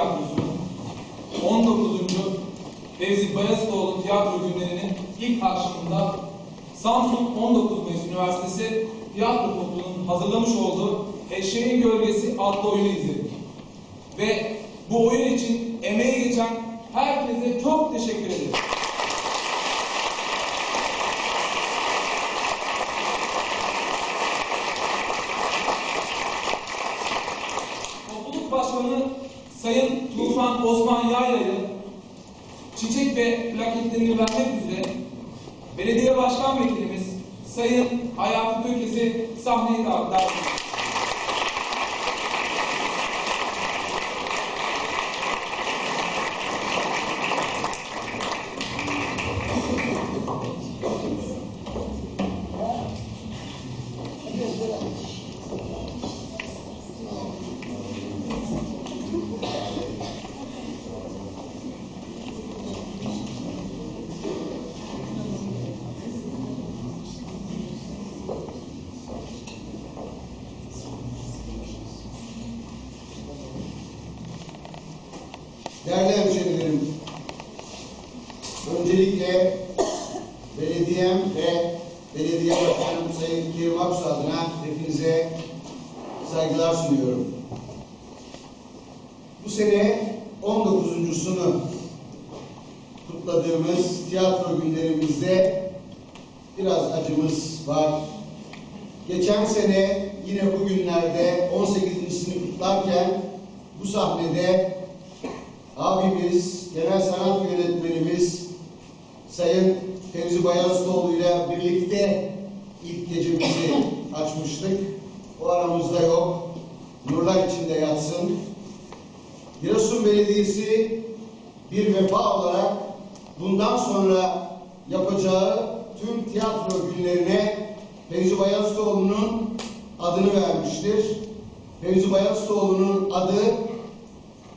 Tiyatrosu'nun 19. Fevzi Bayezitoğlu Tiyatro Günleri'nin ilk akşamında Samsun 19 Mayıs Üniversitesi Tiyatro Topluluğu'nun hazırlamış olduğu Eşeğin Gölgesi adlı oyunu izledik. Ve bu oyun için emeği geçen herkese çok teşekkür ederim. Topluluk Başkanı Sayın Tufan Osman Yayla'yı çiçek ve plaketlerini vermek üzere Belediye Başkan Vekilimiz Sayın Hayati Tökes'i sahneye davet ediyoruz. Değerli hemşehrilerim, öncelikle belediyem ve belediye başkanım Sayın Kerim Aksu adına hepinize saygılar sunuyorum. Bu sene 19.sunu kutladığımız tiyatro günlerimizde biraz acımız var. Geçen sene yine bugünlerde 18.sini kutlarken bu sahnede abimiz, genel sanat yönetmenimiz Sayın Fevzi Bayazıtoğlu ile birlikte ilk gecemizi açmıştık. O aramızda yok. Nurlar içinde yatsın. Giresun Belediyesi bir vefa olarak bundan sonra yapacağı tüm tiyatro günlerine Fevzi Bayazıtoğlu'nun adını vermiştir. Fevzi Bayazıtoğlu'nun adı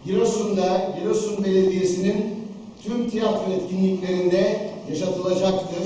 Giresun'da Giresun Belediyesi'nin tüm tiyatro etkinliklerinde yaşatılacaktır.